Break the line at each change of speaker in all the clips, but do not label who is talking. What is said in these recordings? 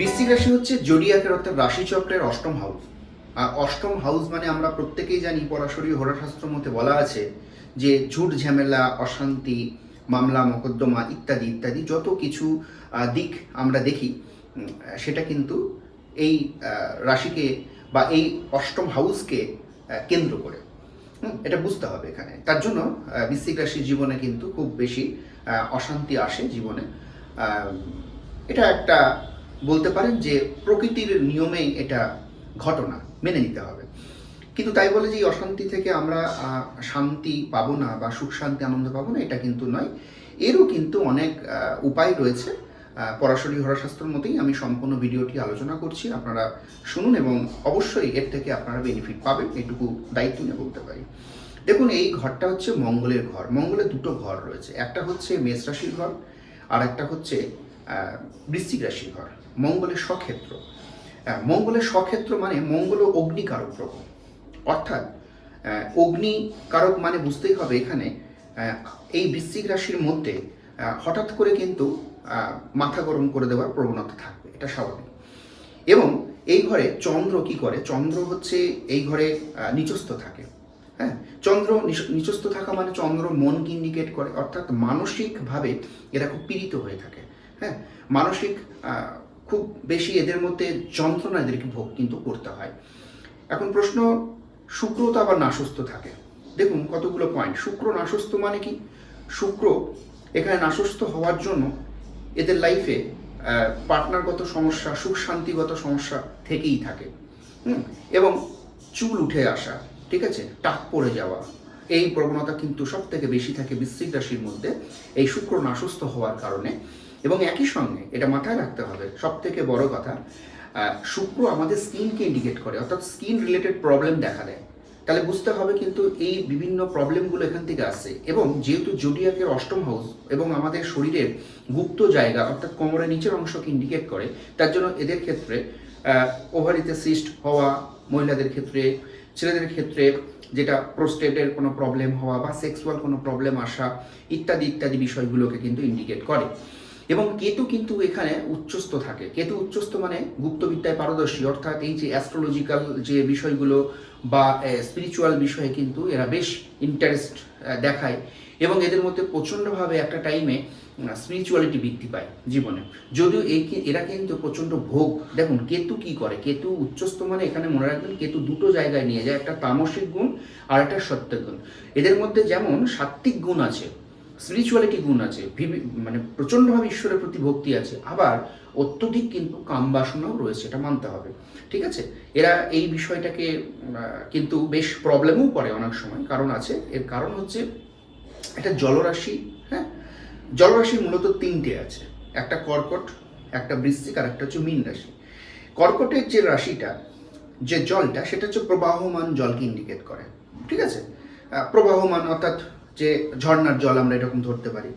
বৃশ্চিক রাশি হচ্ছে জোডিয়াকের অর্থাৎ রাশিচক্রের অষ্টম হাউস আর অষ্টম হাউস মানে আমরা প্রত্যেকেই জানি, পরাশরী হোরাশাস্ত্র মতে বলা আছে যে ঝুট ঝামেলা, অশান্তি, মামলা, মকদ্দমা ইত্যাদি ইত্যাদি যত কিছু দিক আমরা দেখি সেটা কিন্তু এই রাশিকে বা এই অষ্টম হাউসকে কেন্দ্র করে। এটা বুঝতে হবে এখানে। তার জন্য বৃশ্চিক রাশির জীবনে কিন্তু খুব বেশি অশান্তি আসে জীবনে। এটা একটা বলতে পারেন যে প্রকৃতির নিয়মেই এটা ঘটনা, মেনে নিতে হবে। কিন্তু তাই বলে যে এই অশান্তি থেকে আমরা শান্তি পাবো না বা সুখ, শান্তি, আনন্দ পাবো না, এটা কিন্তু নয়। এরও কিন্তু অনেক উপায় রয়েছে। পরাশরী হরশাস্ত্রের মতেই আমি সম্পূর্ণ ভিডিওটি আলোচনা করছি। আপনারা শুনুন এবং অবশ্যই এর থেকে আপনারা বেনিফিট পাবেন, এটুকু দায়িত্ব নিয়ে বলতে পারি। দেখুন, এই ঘরটা হচ্ছে মঙ্গলের ঘর। মঙ্গলের দুটো ঘর রয়েছে। একটা হচ্ছে মেষ রাশির ঘর আর একটা হচ্ছে বৃশ্চিক রাশির ঘর, মঙ্গলের স্বক্ষেত্র। মঙ্গলের স্বক্ষেত্র মানে মঙ্গল ও অগ্নিকারক গ্রহ। অর্থাৎ অগ্নিকারক মানে বুঝতেই হবে এখানে এই বৃশ্চিক রাশির মধ্যে হঠাৎ করে কিন্তু মাথা গরম করে দেওয়ার প্রবণতা থাকবে, এটা স্বাভাবিক। এবং এই ঘরে চন্দ্র কি করে? চন্দ্র হচ্ছে এই ঘরে নিচস্থ থাকে। হ্যাঁ চন্দ্র নিচ- নিচস্থ থাকা মানে চন্দ্র মনকে ইন্ডিকেট করে, অর্থাৎ মানসিকভাবে এরা খুব পীড়িত হয়ে থাকে। হ্যাঁ মানসিক খুব বেশি এদের মধ্যে যন্ত্রণা এদেরকে ভোগ কিন্তু করতে হয়। এখন প্রশ্ন শুক্র তো আবার নাসস্থ থাকে। দেখুন কতগুলো পয়েন্ট শুক্র নাসস্থ মানে কি? শুক্র এখানে নাসস্থ হওয়ার জন্য এদের লাইফে পার্টনারগত সমস্যা সুখ শান্তিগত সমস্যা থেকেই থাকে। হুম, এবং চুল উঠে আসা ঠিক আছে? টাক পড়ে যাওয়া এই প্রবণতা কিন্তু সব থেকে বেশি থাকে বৃশ্চিক রাশির মধ্যে। এই শুক্র নাসস্থ হওয়ার কারণে। এবং একই সঙ্গে এটা মাথায় রাখতে হবে সব থেকে বড় কথা শুক্র আমাদের স্কিনকে ইন্ডিকেট করে, অর্থাৎ স্কিন রিলেটেড প্রবলেম দেখা দেয়। তাহলে বুঝতে হবে কিন্তু এই বিভিন্ন প্রবলেমগুলো এখান থেকে আসছে এবং যেহেতু জোডিয়াকের অষ্টম হাউস এবং আমাদের শরীরের গুপ্ত জায়গা, অর্থাৎ কোমরের নিচের অংশকে ইন্ডিকেট করে, তার জন্য এদের ক্ষেত্রে ওভারিতে সিস্ট হওয়া, মহিলাদের ক্ষেত্রে, ছেলেদের ক্ষেত্রে যেটা প্রোস্টেটের কোনো প্রবলেম হওয়া বা সেক্সুয়াল কোনো প্রবলেম আসা, ইত্যাদি ইত্যাদি বিষয়গুলোকে কিন্তু ইন্ডিকেট করে। এবং কেতু কিন্তু এখানে উচ্চস্থ থাকে। কেতু উচ্চস্থ মানে গুপ্তবিদ্যায় পারদর্শী। অর্থাৎ এই যে অ্যাস্ট্রোলজিক্যাল যে বিষয়গুলো বা স্পিরিচুয়াল বিষয়ে কিন্তু এরা বেশ ইন্টারেস্ট দেখায় এবং এদের মধ্যে প্রচণ্ডভাবে একটা টাইমে স্পিরিচুয়ালিটি বৃদ্ধি পায় জীবনে। যদিও এই এরা কিন্তু প্রচণ্ড ভোগ। দেখুন, কেতু কি করে? কেতু উচ্চস্থ মানে এখানে মনে রাখবেন কেতু দুটো জায়গায় নিয়ে যায়। একটা তামসিক গুণ আর একটা সত্যিক গুণ। এদের মধ্যে যেমন সাত্ত্বিক গুণ আছে স্পিরিচুয়ালিটি গুণ আছে মানে প্রচণ্ডভাবে ঈশ্বরের প্রতি ভক্তি আছে, আবার অত্যধিক কিন্তু কাম বাসনাও রয়েছে, এটা মানতে হবে, ঠিক আছে? এরা এই বিষয়টাকে কিন্তু বেশ প্রবলেমও করে অনেক সময়, কারণ আছে, এর কারণ হচ্ছে এটা জলরাশি হ্যাঁ? জলরাশি মূলত তিনটে আছে, একটা কর্কট, একটা বৃশ্চিক আর একটা হচ্ছে মীন রাশি। কর্কটের যে রাশিটা, যে জলটা, সেটা হচ্ছে প্রবাহমান জলকে ইন্ডিকেট করে, ঠিক আছে? প্রবাহমান অর্থাৎ যে ঝর্নার জল আমরা এরকম ধরতে পারি।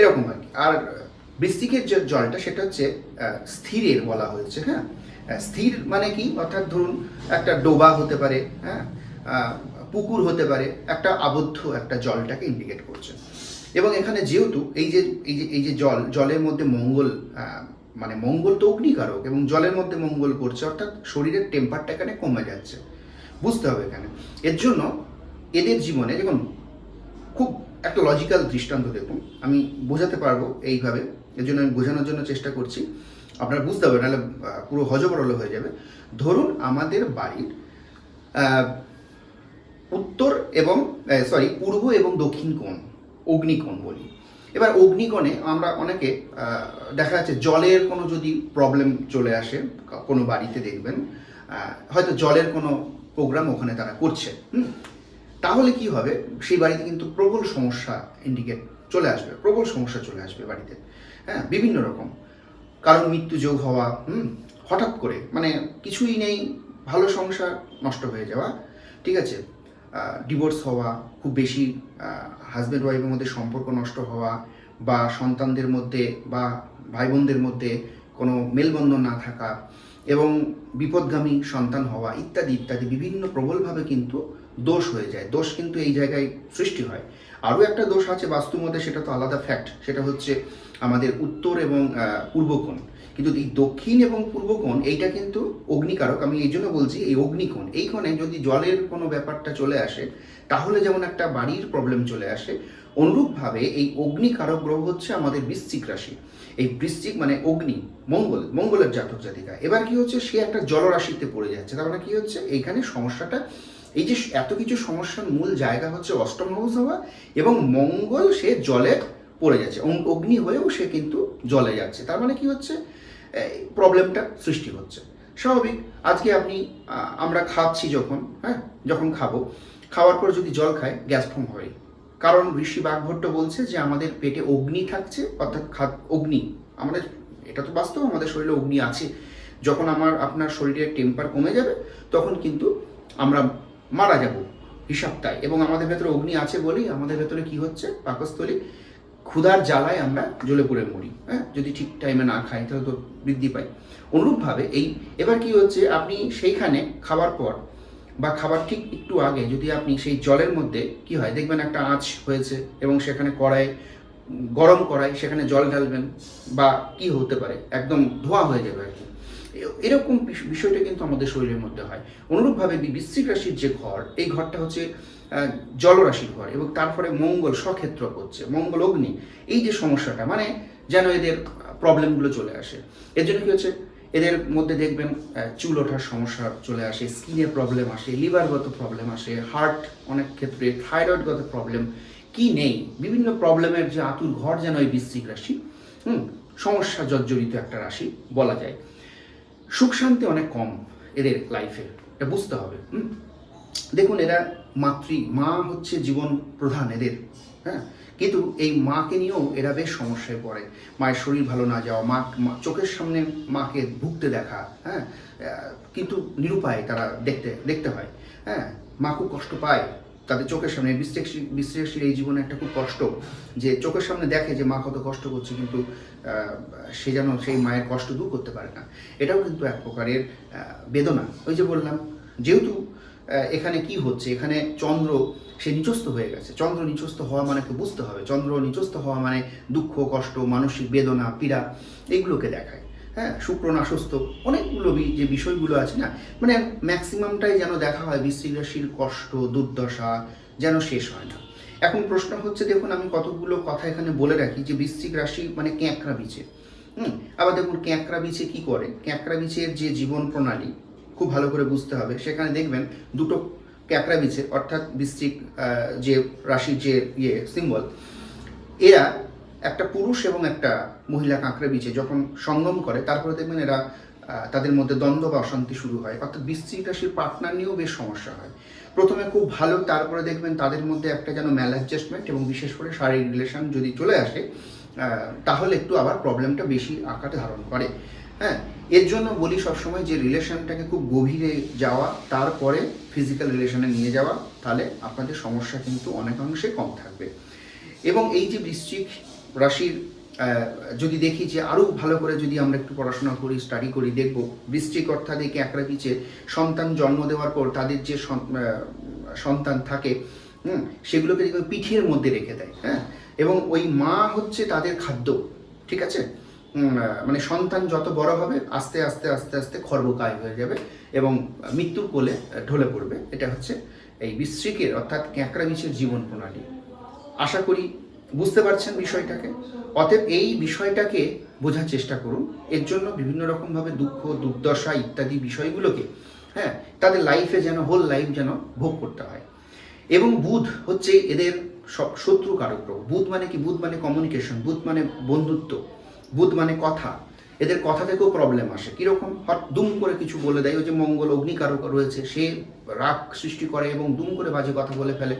এরকম আর কি। আর বৃশ্চিকের যে জলটা, সেটা হচ্ছে স্থিরের বলা হয়েছে হ্যাঁ? স্থির মানে কি? অর্থাৎ ধরুন, একটা ডোবা হতে পারে হ্যাঁ? পুকুর হতে পারে, একটা আবদ্ধ একটা জলটাকে ইন্ডিকেট করছে। এবং এখানে যেহেতু এই যে এই যে এই যে জল, জলের মধ্যে মঙ্গল মানে মঙ্গল তো অগ্নিকারক এবং জলের মধ্যে মঙ্গল করছে, অর্থাৎ শরীরের টেম্পারটা এখানে কমে যাচ্ছে। বুঝতে হবে এখানে। এর জন্য এদের জীবনে, দেখুন খুব একটা লজিক্যাল দৃষ্টান্ত দেখুন। আমি বোঝাতে পারব এইভাবে। এর জন্য আমি বোঝানোর জন্য চেষ্টা করছি। আপনারা বুঝতে হবে নাহলে পুরো হজবরল হয়ে যাবে। ধরুন আমাদের বাড়ির উত্তর এবং সরি পূর্ব এবং দক্ষিণ কোণ, অগ্নিকোণ বলি। এবার অগ্নিকোণে আমরা অনেকে দেখা যাচ্ছে জলের কোনো যদি প্রবলেম চলে আসে কোনো বাড়িতে দেখবেন হয়তো জলের কোনো প্রোগ্রাম ওখানে তারা করছে? তাহলে কি হবে? সেই বাড়িতে কিন্তু প্রবল সমস্যা ইন্ডিকেট চলে আসবে, প্রবল সমস্যা চলে আসবে বাড়িতে। হ্যাঁ বিভিন্ন রকম। কারণ মৃত্যু যোগ হওয়া, হুম, হঠাৎ করে মানে কিছুই নেই, ভালো সংসার, নষ্ট হয়ে যাওয়া, ঠিক আছে? ডিভোর্স হওয়া, খুব বেশি হাজব্যান্ড ওয়াইফের মধ্যে সম্পর্ক নষ্ট হওয়া, বা সন্তানদের মধ্যে, বা ভাই বোনদের মধ্যে কোনো মেলবন্ধন না থাকা, এবং বিপদগামী সন্তান হওয়া, ইত্যাদি ইত্যাদি, বিভিন্ন প্রবলভাবে কিন্তু দোষ হয়ে যায়। দোষ কিন্তু এই জায়গায় সৃষ্টি হয়। আরও একটা দোষ আছে বাস্তু মধ্যে সেটা তো আলাদা ফ্যাক্ট সেটা হচ্ছে আমাদের উত্তর এবং আহ, পূর্ব কোণ। কিন্তু এই দক্ষিণ এবং পূর্ব কোণ এইটা কিন্তু অগ্নিকারক আমি এই জন্য বলছি এই অগ্নিকোণ। এই কোণে যদি জলের কোনো ব্যাপারটা চলে আসে তাহলে যেমন একটা বাড়ির প্রবলেম চলে আসে অনুরূপভাবে এই অগ্নিকারক গ্রহ হচ্ছে আমাদের বৃশ্চিক রাশি। এই বৃশ্চিক মানে অগ্নি মঙ্গল মঙ্গলের জাতক জাতিকা। এবার কি হচ্ছে সে একটা জলরাশিতে পড়ে যাচ্ছে। তার মানে কি হচ্ছে এইখানে সমস্যাটা এই যে এত কিছু সমস্যার মূল জায়গা হচ্ছে অষ্টম হাউস হওয়া এবং মঙ্গল সে জলে পড়ে যাচ্ছে অগ্নি হয়েও সে কিন্তু জলে যাচ্ছে। তার মানে কি হচ্ছে? প্রবলেমটা সৃষ্টি হচ্ছে। স্বাভাবিক, আজকে আপনি আমরা খাচ্ছি যখন হ্যাঁ যখন খাব, খাওয়ার পর যদি জল খাই, গ্যাস ফর্ম হয় কারণ ঋষি বাগভট্ট বলছে যে আমাদের পেটে অগ্নি থাকছে, অর্থাৎ খাদ, অগ্নি, আমাদের, এটা তো বাস্তব, আমাদের শরীরে অগ্নি আছে। যখন আমার, আপনার শরীরের টেম্পার কমে যাবে, তখন কিন্তু আমরা মারা যাব হিসাব তাই এবং আমাদের ভেতরে অগ্নি আছে বলেই আমাদের ভেতরে কি হচ্ছে? পাকস্থলী। ক্ষুধার জ্বালায় আমরা জ্বলে পড়ে মরি হ্যাঁ? যদি ঠিক টাইমে না খাই, তাহলে তো বৃদ্ধি পাই। অনুরূপভাবে এই, এবার কি হচ্ছে? আপনি সেইখানে খাওয়ার পর বা খাবার ঠিক একটু আগে যদি আপনি সেই জলের মধ্যে কি হয়? দেখবেন একটা আঁচ হয়েছে এবং সেখানে কড়াই, গরম কড়াই, সেখানে জল ঢালবেন বা কি হতে পারে? একদম ধোয়া হয়ে যাবে আর কি। এরকম বিষ- বিষয়টা কিন্তু আমাদের শরীরের মধ্যে হয়। অনুরূপভাবে বৃশ্চিক রাশির যে ঘর, এই ঘরটা হচ্ছে জলরাশির ঘর এবং তারপরে মঙ্গল সক্ষেত্র হচ্ছে মঙ্গল অগ্নি। এই যে সমস্যাটা মানে যেন এদের প্রবলেমগুলো চলে আসে। এর জন্য কি হচ্ছে? এদের মধ্যে দেখবেন চুল ওঠার সমস্যা চলে আসে, স্কিনের প্রবলেম আসে, লিভারগত প্রবলেম আসে হার্ট অনেক ক্ষেত্রে থাইরয়েডগত প্রবলেম কি নেই? বিভিন্ন প্রবলেমের যে আতুর ঘর যেন এই বৃশ্চিক রাশি, হুম, সমস্যা জর্জরিত একটা রাশি বলা যায়। সুখ শান্তি অনেক কম এদের লাইফে এটা বুঝতে হবে দেখুন, এরা মাতৃ, মা হচ্ছে জীবন প্রধান এদের হ্যাঁ? কিন্তু এই মাকে নিয়েও এরা বেশ সমস্যায় পড়ে। মায়ের শরীর ভালো না যাওয়া, মা চোখের সামনে মাকে ভুগতে দেখা হ্যাঁ? কিন্তু নিরুপায় তারা দেখতে দেখতে হয় হ্যাঁ? মা খুব কষ্ট পায় তাদের চোখের সামনে, বিশ্লেষী এই জীবনে একটা খুব কষ্ট যে চোখের সামনে দেখে যে মা কত কষ্ট করছে, কিন্তু সে যেন সেই মায়ের কষ্ট দূর করতে পারে না। এটাও কিন্তু এক প্রকারের বেদনা। ওই যে বললাম, যেহেতু এখানে কি হচ্ছে, এখানে চন্দ্র, সে নিচস্থ হয়ে গেছে। চন্দ্র নিচস্থ হওয়া মানে বুঝতে হবে। চন্দ্র নিচস্থ হওয়া মানে দুঃখ, কষ্ট, মানসিক বেদনা, পীড়া এগুলোকে দেখায়। হ্যাঁ শুক্র নাসস্থ অনেকগুলো যে বিষয়গুলো আছে না মানে ম্যাক্সিমামটাই যেন দেখা হয় বৃশ্চিক রাশির কষ্ট, দুর্দশা যেন শেষ হয় না। এখন প্রশ্ন হচ্ছে, দেখুন, আমি কতগুলো কথা এখানে বলে রাখি যে বৃশ্চিক রাশি মানে ক্যাঁকড়া বিচে হুম, আবার দেখুন, ক্যাঁকড়া বিচে কি করে? ক্যাঁকড়া বিচের যে জীবন প্রণালী, খুব ভালো করে বুঝতে হবে। সেখানে দেখবেন, দুটো ক্যাঁকড়া বিচে অর্থাৎ বৃশ্চিক যে রাশির যে ইয়ে সিম্বল এরা একটা পুরুষ এবং একটা মহিলা কাঁকড়া বিচে যখন সঙ্গম করে, তারপরে দেখবেন এরা তাদের মধ্যে দ্বন্দ্ব বা অশান্তি শুরু হয়। অর্থাৎ বৃশ্চিক পার্টনার নিয়েও বেশ সমস্যা হয়। প্রথমে খুব ভালো, তারপরে দেখবেন তাদের মধ্যে একটা যেন ম্যাল অ্যাডজাস্টমেন্ট এবং বিশেষ করে শারীরিক রিলেশন যদি চলে আসে তাহলে একটু আবার প্রবলেমটা বেশি আকারে ধারণ করে। হ্যাঁ এর জন্য বলি সবসময় যে রিলেশনটাকে খুব গভীরে যাওয়া, তারপরে ফিজিক্যাল রিলেশনে নিয়ে যাওয়া, তাহলে আপনাদের সমস্যা কিন্তু অনেকাংশে কম থাকবে। এবং এই যে বৃশ্চিক রাশির যদি দেখি যে আরও ভালো করে যদি আমরা একটু পড়াশোনা করি স্টাডি করি, দেখব বৃশ্চিক অর্থাৎ এই ক্যাঁকড়া পিছে সন্তান জন্ম দেওয়ার পর তাদের যে সন- সন্তান থাকে, হুম, সেগুলোকে পিঠের মধ্যে রেখে দেয় হ্যাঁ? এবং ওই মা হচ্ছে তাদের খাদ্য, ঠিক আছে? মানে সন্তান যত বড় হবে, আস্তে আস্তে আস্তে আস্তে খর্বকায় হয়ে যাবে এবং মৃত্যুর কোলে ঢলে পড়বে। এটা হচ্ছে এই বিশ্রিকের অর্থাৎ ক্যাঁকড়া বিছের জীবন প্রণালী। আশা করি বুঝতে পারছেন বিষয়টাকে? অতএব এই বিষয়টাকে বোঝার চেষ্টা করুন। এর জন্য বিভিন্ন রকমভাবে দুঃখ, দুর্দশা ইত্যাদি বিষয়গুলোকে হ্যাঁ তাদের লাইফে যেন হোল লাইফ যেন ভোগ করতে হয়। এবং বুধ হচ্ছে এদের সব শত্রু কারক গ্রহ। বুধ মানে কি? বুধ মানে কমিউনিকেশন বুধ মানে বন্ধুত্ব, বুধ মানে কথা। এদের কথা থেকেও প্রবলেম আসে। কীরকম? হট দুম করে কিছু বলে দেয়। ওই যে মঙ্গল অগ্নিকারক রয়েছে, সে রাগ সৃষ্টি করে এবং দুম করে বাজে কথা বলে ফেলে।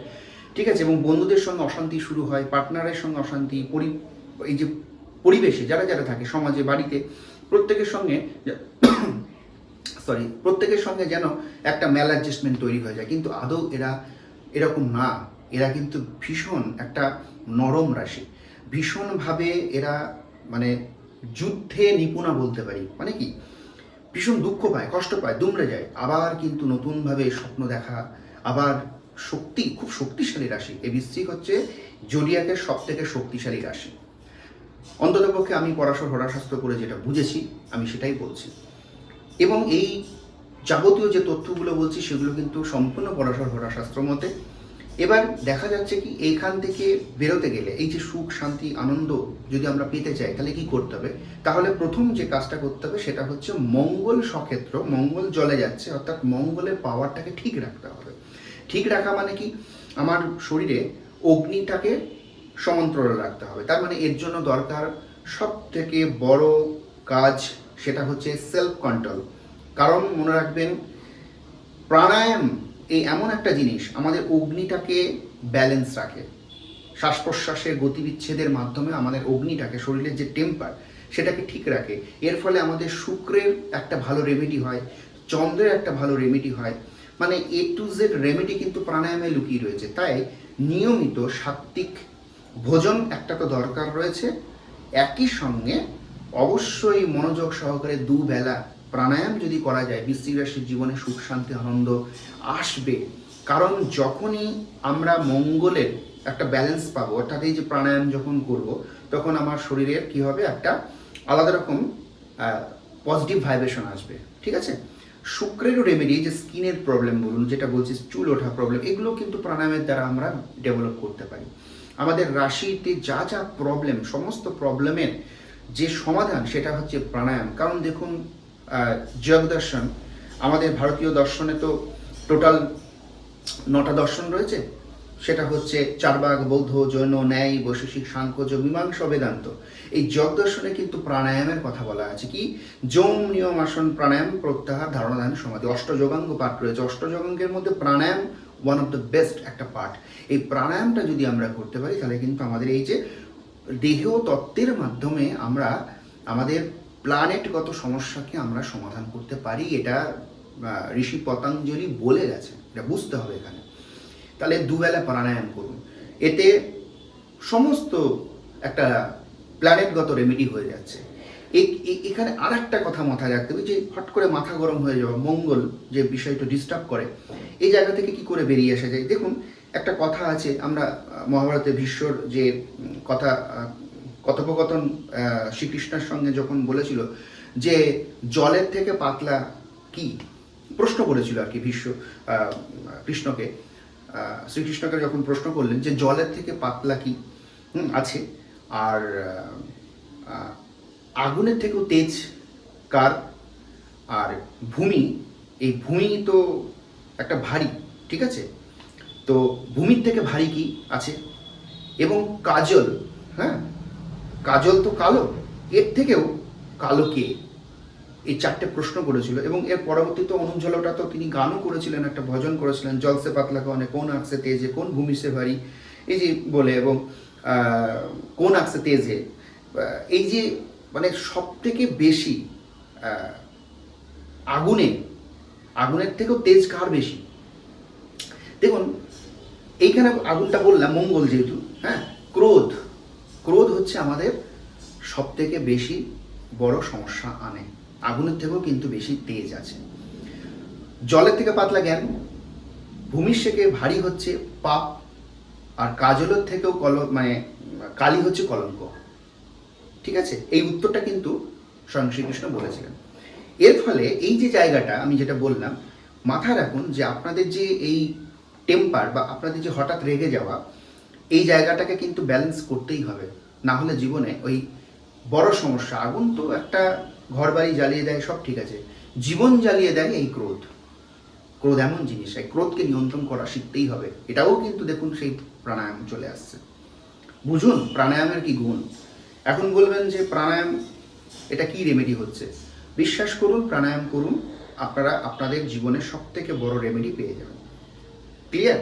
ঠিক আছে, এবং বন্ধুদের সঙ্গে অশান্তি শুরু হয় পার্টনারের সঙ্গে অশান্তি, পরি, এই যে পরিবেশে যারা যারা থাকে, সমাজে, বাড়িতে, প্রত্যেকের সঙ্গে সরি প্রত্যেকের সঙ্গে যেন একটা ম্যাল অ্যাডজাস্টমেন্ট তৈরি হয়ে যায়। কিন্তু আদৌ এরা এরকম না। এরা কিন্তু ভীষণ একটা নরম রাশি। ভীষণভাবে এরা মানে যুদ্ধে নিপুণা বলতে পারি। মানে কি? ভীষণ দুঃখ পায়, কষ্ট পায়, দুমড়ে যায়। আবার কিন্তু নতুনভাবে স্বপ্ন দেখা, আবার শক্তি, খুব শক্তিশালী রাশি। বৃশ্চিক হচ্ছে জোডিয়াকের সব থেকে শক্তিশালী রাশি। অন্ততপক্ষে আমি পরাশর হরাশাস্ত্র করে যেটা বুঝেছি, আমি সেটাই বলছি। এবং এই যাবতীয় যে তথ্যগুলো বলছি, সেগুলো কিন্তু সম্পূর্ণ পরাশর হরাশাস্ত্র মতে। এবার দেখা যাচ্ছে কি, এইখান থেকে বেরোতে গেলে, এই যে সুখ, শান্তি, আনন্দ যদি আমরা পেতে চাই, তাহলে কি করতে হবে? তাহলে প্রথম যে কাজটা করতে হবে, সেটা হচ্ছে মঙ্গল সক্ষেত্র, মঙ্গল জলে যাচ্ছে, অর্থাৎ মঙ্গলের পাওয়ারটাকে ঠিক রাখতে হবে। ঠিক রাখা মানে কি? আমার শরীরে অগ্নিটাকে সমান্তরাল রাখতে হবে। তার মানে এর জন্য দরকার সব থেকে বড় কাজ সেটা হচ্ছে সেলফ কন্ট্রোল কারণ মনে রাখবেন, প্রাণায়াম এই এমন একটা জিনিস, আমাদের অগ্নিটাকে ব্যালেন্স রাখে। শ্বাস প্রশ্বাসের গতিবিচ্ছেদের মাধ্যমে আমাদের অগ্নিটাকে, শরীরের যে টেম্পার সেটাকে ঠিক রাখে। এর ফলে আমাদের শুক্রের একটা ভালো রেমেডি হয়, চন্দ্রের একটা ভালো রেমেডি হয়। মানে এ টু জেড রেমেডি কিন্তু প্রাণায়ামে লুকিয়ে রয়েছে। তাই নিয়মিত সাত্ত্বিক ভোজন একটা তো দরকার রয়েছে। একই সঙ্গে অবশ্যই মনোযোগ সহকারে দুবেলা প্রাণায়াম যদি করা যায়, বৃশ্চিক রাশির জীবনে সুখ, শান্তি, আনন্দ আসবে। কারণ যখনই আমরা মঙ্গলের একটা ব্যালেন্স পাবো, অর্থাৎ এই যে প্রাণায়াম যখন করব, তখন আমার শরীরের কি হবে? একটা আলাদা রকম পজিটিভ ভাইব্রেশন আসবে। ঠিক আছে? শুক্রেরও রেমেডি যে স্কিনের প্রবলেম বলুন, যেটা বলছি, চুল ওঠা প্রবলেম এগুলো কিন্তু প্রাণায়ামের দ্বারা আমরা ডেভেলপ করতে পারি। আমাদের রাশিতে যা যা প্রবলেম সমস্ত প্রবলেমের যে সমাধান, সেটা হচ্ছে প্রাণায়াম। কারণ দেখুন যোগ দর্শন আমাদের ভারতীয় দর্শনে তো টোটাল নটা দর্শন রয়েছে সেটা হচ্ছে চারবাগ, বৌদ্ধ, জৈন, ন্যায় বৈশেষিক সাংখ্য মীমাংস, বেদান্ত। এই যোগ দর্শনে কিন্তু প্রাণায়ামের কথা বলা আছে কি? যৌম নিয়ম আসন প্রাণায়াম প্রত্যাহার ধারণা ধ্যান সমাধি। অষ্টযোগাঙ্গ পাঠ রয়েছে। অষ্টযোগাঙ্গের মধ্যে pranayama one of the best একটা পার্ট এই প্রাণায়ামটা যদি আমরা করতে পারি, তাহলে কিন্তু আমাদের এই যে দেহ তত্ত্বের মাধ্যমে আমরা আমাদের প্ল্যানেটগত সমস্যাকে আমরা সমাধান করতে পারি, এটা ঋষি পতঞ্জলি বলে গেছে এটা বুঝতে হবে এখানে। তাহলে দুবেলা প্রাণায়াম করুন। এতে সমস্ত একটা প্ল্যানেটগত রেমেডি হয়ে যাচ্ছে। এখানে আর একটা কথা মাথায় রাখতে হবে যে, হট করে মাথা গরম হয়ে যাওয়া, মঙ্গল যে বিষয়টা ডিস্টার্ব করে, এই জায়গা থেকে কি করে বেরিয়ে আসা যায়? দেখুন, একটা কথা আছে, আমরা, মহাভারতে ভীষ্মর যে কথা কথোপকথন শ্রীকৃষ্ণের সঙ্গে যখন বলেছিল যে, জলের থেকে পাতলা কি? প্রশ্ন করেছিল আর কি ভীষ্ম কৃষ্ণকে। শ্রীকৃষ্ণকে যখন প্রশ্ন করলেন যে জলের থেকে পাতলা কি? আছে। আর আগুনের থেকেও তেজ কার? আর ভূমি, এই ভূমি তো একটা ভারী, ঠিক আছে? তো ভূমির থেকে ভারী কি আছে? এবং কাজল হ্যাঁ? কাজল তো কালো, এর থেকেও কালো কে? এই চারটে প্রশ্ন করেছিল এবং এর পরবর্তীতে অনুজ্জ্বলটা তো তিনি গানও করেছিলেন, একটা ভজন করেছিলেন, জলসে পাতলা কনে কোন আকসে তেজে, কোন ভূমি সে ভারী, এই যে বলে এবং কোন আকসে তেজে এই যে মানে সব থেকে বেশি আগুনে, আগুনের থেকেও তেজ কার বেশি? দেখুন, এইখানে আগুনটা বললাম, মঙ্গল যেহেতু হ্যাঁ ক্রোধ ক্রোধ হচ্ছে আমাদের সব থেকে বেশি বড় সমস্যা আনে। আগুনের থেকেও কিন্তু বেশি তেজ আছে। জলের থেকে পাতলা জ্ঞান, ভূমির থেকে ভারী হচ্ছে পাপ, আর কাজলের থেকেও কল মানে কালি হচ্ছে কলঙ্ক। ঠিক আছে? এই উত্তরটা কিন্তু স্বয়ং শ্রীকৃষ্ণ বলেছিলেন। এর ফলে এই যে জায়গাটা আমি যেটা বললাম, মাথায় রাখুন যে আপনাদের যে এই টেম্পার বা আপনাদের যে হঠাৎ রেগে যাওয়া, এই জায়গাটাকে কিন্তু ব্যালেন্স করতেই হবে। না হলে জীবনে ওই বড় সমস্যা, আগুন তো একটা ঘর বাড়ি জ্বালিয়ে দেয়, সব ঠিক আছে। জীবন জ্বালিয়ে দেয় এই ক্রোধ। ক্রোধ এমন জিনিস, এই ক্রোধকে নিয়ন্ত্রণ করা শিখতেই হবে। এটাও কিন্তু দেখুন সেই প্রাণায়াম চলে আসছে। বুঝুন প্রাণায়ামের কি গুণ। এখন বলবেন যে প্রাণায়াম, এটা কি রেমেডি হচ্ছে? বিশ্বাস করুন, প্রাণায়াম করুন, আপনারা আপনাদের জীবনের সব থেকে বড় রেমেডি পেয়ে যাবেন। ক্লিয়ার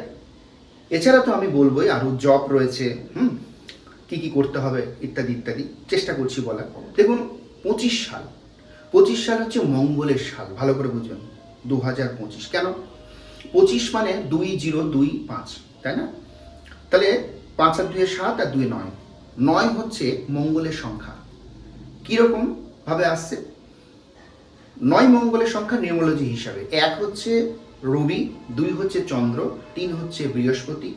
এছাড়া তো আমি বলবোই আরও জব রয়েছে, হুম? কি কি করতে হবে, ইত্যাদি ইত্যাদি। চেষ্টা করছি বলার। দেখুন, পঁচিশ সাল। পঁচিশ সাল হচ্ছে মঙ্গলের সাল, ভালো করে বুঝবেন দু হাজার পঁচিশ। কেন? পঁচিশ মানে দুই জিরো দুই পাঁচ, তাই না? তাহলে পাঁচ আর দুয়ে সাত আর দুয়ে নয়। নয় হচ্ছে মঙ্গলের সংখ্যা। কীরকম ভাবে আসছে? নয় মঙ্গলের সংখ্যা নিউমোলজি হিসাবে। এক হচ্ছে রবি, দুই হচ্ছে চন্দ্র, তিন হচ্ছে বৃহস্পতি,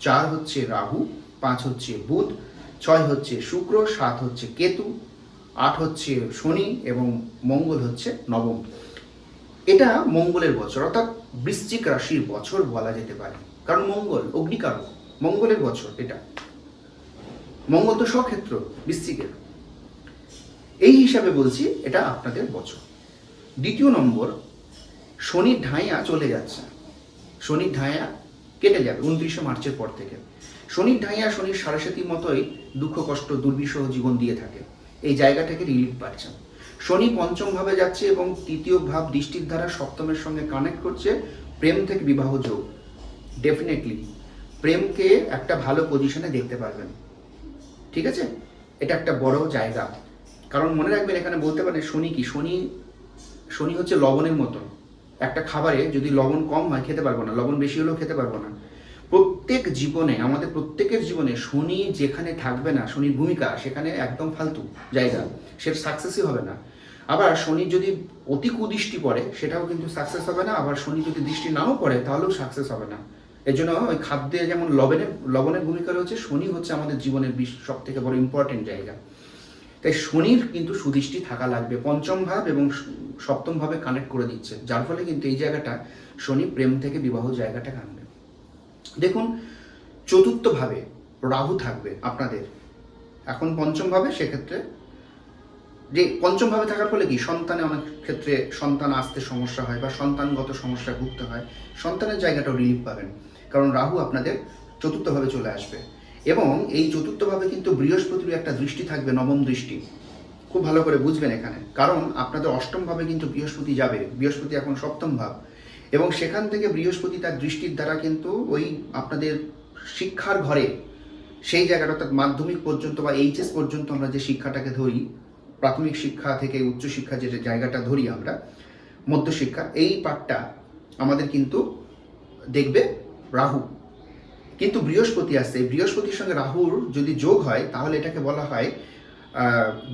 চার হচ্ছে রাহু, পাঁচ হচ্ছে বুধ, ছয় হচ্ছে শুক্র, সাত হচ্ছে কেতু আট হচ্ছে শনি এবং মঙ্গল হচ্ছে নবম। এটা মঙ্গলের বছর, অর্থাৎ বৃশ্চিক রাশির বছর বলা যেতে পারে। কারণ মঙ্গল, অগ্নিকারক, মঙ্গলের বছর এটা। মঙ্গল তো স্বক্ষেত্র, বৃশ্চিকের। এই হিসাবে বলছি, এটা আপনাদের বছর। দ্বিতীয় নম্বর, শনির ঢাইয়া চলে যাচ্ছে। শনির ঢাইয়া কেটে যাবে উনত্রিশে মার্চের পর থেকে। শনির ঢাইয়া শনির সাড়ে মতোই দুঃখ, কষ্ট, দুর্বিষহ জীবন দিয়ে থাকে। এই জায়গা থেকে রিলিফ পাচ্ছেন শনি পঞ্চম ভাবে যাচ্ছে এবং তৃতীয় ভাব দৃষ্টির দ্বারা সপ্তমের সঙ্গে কানেক্ট করছে। প্রেম থেকে বিবাহ যোগ। ডেফিনেটলি প্রেমকে একটা ভালো পজিশনে দেখতে পারবেন। ঠিক আছে? এটা একটা বড় জায়গা। কারণ মনে রাখবেন, এখানে বলতে পারেন শনি কি? শনি শনি হচ্ছে লবণের মতন। একটা খাবারে যদি লবণ কম হয়, খেতে পারব না। লবণ বেশি হলেও খেতে পারব না। প্রত্যেক জীবনে, আমাদের প্রত্যেকের জীবনে শনি যেখানে থাকবে না, শনির ভূমিকা সেখানে একদম ফালতু জায়গা, সে সাকসেসই হবে না। আবার শনি যদি অতি কুদৃষ্টি পড়ে, সেটাও কিন্তু সাকসেস হবে না। আবার শনি যদি দৃষ্টি নাও পড়ে, তাহলেও সাকসেস হবে না। এর জন্য ওই খাদ্যে যেমন লবণের লবণের ভূমিকা রয়েছে, শনি হচ্ছে আমাদের জীবনের সব থেকে বড় ইম্পর্টেন্ট জায়গা। তাই শনির কিন্তু সুদৃষ্টি থাকা লাগবে, পঞ্চম ভাব এবং সপ্তম ভাবে কানেক্ট করে দিচ্ছে। যার ফলে কিন্তু এই জায়গাটা শনি প্রেম থেকে বিবাহ জায়গাটা আনবে দেখুন চতুর্থ ভাবে রাহু থাকবে আপনাদের। এখন পঞ্চম ভাবে সেক্ষেত্রে যে পঞ্চম ভাবে থাকার ফলে কি? সন্তানে অনেক ক্ষেত্রে সন্তান আসতে সমস্যা হয় বা সন্তানগত সমস্যা ভুগতে হয়। সন্তানের জায়গাটাও রিলিফ পাবেন। কারণ রাহু আপনাদের চতুর্থভাবে চলে আসবে। এবং এই চতুর্থভাবে কিন্তু বৃহস্পতির একটা দৃষ্টি থাকবে, নবম দৃষ্টি। খুব ভালো করে বুঝবেন এখানে। কারণ আপনাদের অষ্টম ভাবে কিন্তু বৃহস্পতি যাবে। বৃহস্পতি এখন সপ্তম ভাব। এবং সেখান থেকে বৃহস্পতি তার দৃষ্টির দ্বারা কিন্তু ওই আপনাদের শিক্ষার ঘরে, সেই জায়গাটা অর্থাৎ মাধ্যমিক পর্যন্ত বা এইচএস পর্যন্ত আমরা যে শিক্ষাটাকে ধরি, প্রাথমিক শিক্ষা থেকে উচ্চশিক্ষা যে জায়গাটা ধরি আমরা মধ্যশিক্ষা এই পাঠটা আমাদের কিন্তু দেখবে রাহু। কিন্তু বৃহস্পতি আসছে, বৃহস্পতির সঙ্গে রাহুর যদি যোগ হয়, তাহলে এটাকে বলা হয়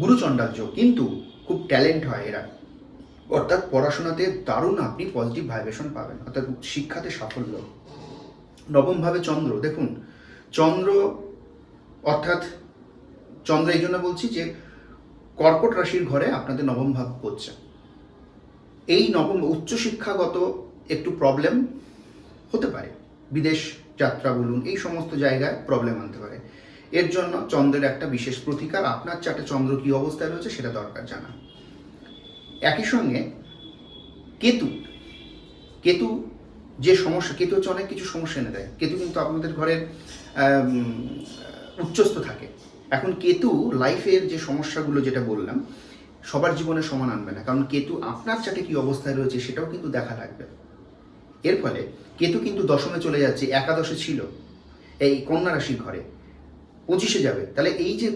গুরুচণ্ডাল যোগ। কিন্তু খুব ট্যালেন্ট হয় এরা। অর্থাৎ পড়াশোনাতে দারুণ আপনি পজিটিভ ভাইব্রেশন পাবেন, অর্থাৎ শিক্ষাতে সাফল্য। নবমভাবে চন্দ্র, দেখুন, চন্দ্র অর্থাৎ, চন্দ্র এই জন্য বলছি যে, কর্কট রাশির ঘরে আপনাদের নবম ভাব করছে এই নবম, উচ্চশিক্ষাগত একটু প্রবলেম হতে পারে। বিদেশ যাত্রা বলুন, এই সমস্ত জায়গায় প্রবলেম আনতে পারে। এর জন্য চন্দ্রের একটা বিশেষ প্রতিকার, আপনার চাটে চন্দ্র কী অবস্থায় রয়েছে সেটা দরকার জানা। একই সঙ্গে কেতু কেতু যে সমস্যা, কেতু হচ্ছে অনেক কিছু সমস্যা এনে দেয়। কেতু কিন্তু আপনাদের ঘরের উচ্চস্থ থাকে। এখন কেতু লাইফের যে সমস্যাগুলো যেটা বললাম, সবার জীবনে সমান আনবে না। কারণ কেতু আপনার চাটে কি অবস্থায় রয়েছে সেটাও কিন্তু দেখা লাগবে। এর ফলে কেতু কিন্তু দশমে চলে যাচ্ছে, একাদশে ছিল। এই কন্যা রাশির ঘরে পঁচিশে যাবে। তাহলে এই যে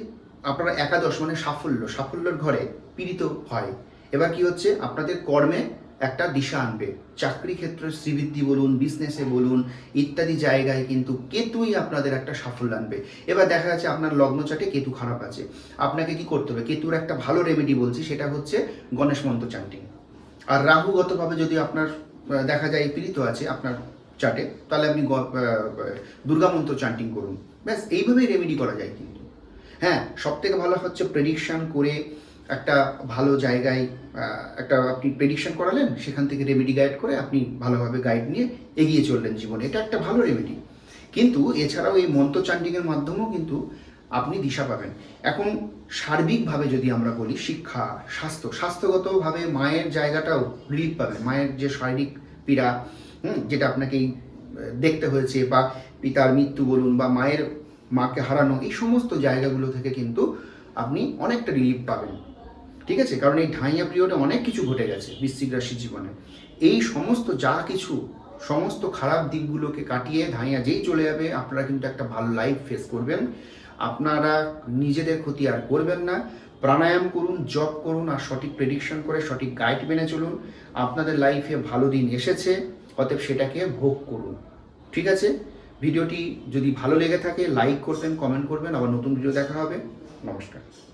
আপনারা একাদশ মানে সাফল্য, সাফল্যের ঘরে পীড়িত হয়। এবার কি হচ্ছে? আপনাদের কর্মে একটা দিশা আনবে। চাকরি ক্ষেত্রে শ্রীবৃদ্ধি বলুন বিজনেসে বলুন, ইত্যাদি জায়গায় কিন্তু কেতুই আপনাদের একটা সাফল্য আনবে। এবার দেখা যাচ্ছে আপনার লগ্ন চাটে কেতু খারাপ আছে। আপনাকে কি করতে হবে? কেতুর একটা ভালো রেমেডি বলছি, সেটা হচ্ছে গণেশ মন্ত্র চান্টিং আর রাহুগতভাবে যদি আপনার দেখা যায় পীড়িত আছে আপনার চাটে, তাহলে আপনি দুর্গা মন্ত্র চান্টিং করুন। ব্যাস, এইভাবেই রেমেডি করা যায় কিন্তু। হ্যাঁ সব থেকে ভালো হচ্ছে প্রেডিকশান করে একটা ভালো জায়গায় একটা আপনি প্রেডিকশন করালেন, সেখান থেকে রেমেডি গাইড করে আপনি ভালোভাবে গাইড নিয়ে এগিয়ে চললেন জীবনে। এটা একটা ভালো রেমেডি কিন্তু এছাড়াও এই মন্ত্র চান্ডিংয়ের মাধ্যমেও কিন্তু আপনি দিশা পাবেন। এখন সার্বিকভাবে যদি আমরা বলি, শিক্ষা, স্বাস্থ্য, স্বাস্থ্যগতভাবে মায়ের জায়গাটাও রিলিফ পাবেন মায়ের যে শারীরিক পীড়া যেটা আপনাকে দেখতে হয়েছে বা পিতার মৃত্যু বলুন বা মায়ের মাকে হারানো, এই সমস্ত জায়গাগুলো থেকে কিন্তু আপনি অনেকটা রিলিফ পাবেন। ঠিক আছে? কারণ এই ঢাইয়া পিরিয়ডে অনেক কিছু ঘটে গেছে বৃশ্চিক রাশির জীবনে। এই সমস্ত যা কিছু, সমস্ত খারাপ দিকগুলোকে কাটিয়ে ধাইয়া যেই চলে যাবে, আপনারা কিন্তু একটা ভালো লাইফ ফেস করবেন। আপনারা নিজেদের ক্ষতি আর করবেন না। প্রাণায়াম করুন জব করুন আর সঠিক প্রেডিকশন করে সঠিক গাইড মেনে চলুন। আপনাদের লাইফে ভালো দিন এসেছে, অতএব সেটাকে ভোগ করুন। ঠিক আছে? ভিডিওটি যদি ভালো লেগে থাকে লাইক করবেন কমেন্ট করবেন। আবার নতুন ভিডিও দেখা হবে। নমস্কার।